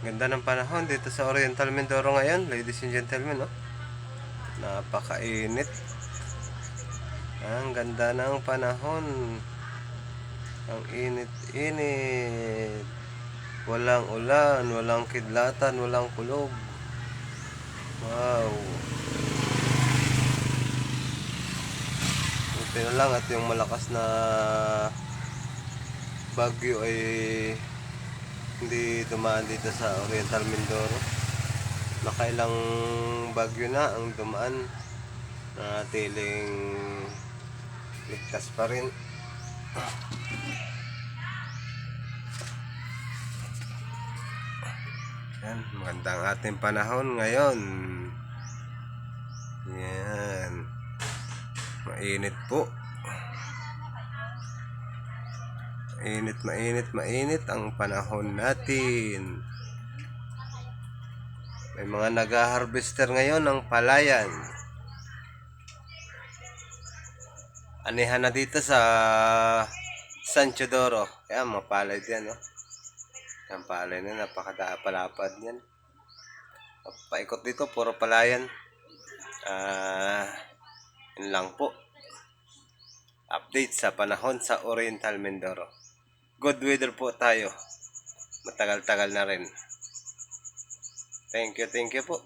Ganda ng panahon dito sa Oriental Mindoro ngayon, ladies and gentlemen, no? Napakainit. Ang ganda ng panahon. Ang init-init. Walang ulan, walang kidlatan, walang kulog. Wow. Buti na lang at yung malakas na bagyo ay hindi dumaan dito sa Oriental Mindoro. Nakailang bagyo na ang dumaan na tiling ligtas pa rin. Yan, magandang ating panahon ngayon. Yan. Mainit po. Mainit, mainit, mainit ang panahon natin. May mga nag-harvester ngayon ng palayan. Anihan na dito sa San Chodoro. Kaya mga palay diyan, no? Ang palay na napakapalapad niyan. Paikot dito, puro palayan. Ah, yun lang po. Update sa panahon sa Oriental Mindoro. Good weather po tayo. Matagal-tagal na rin. Thank you, thank you po.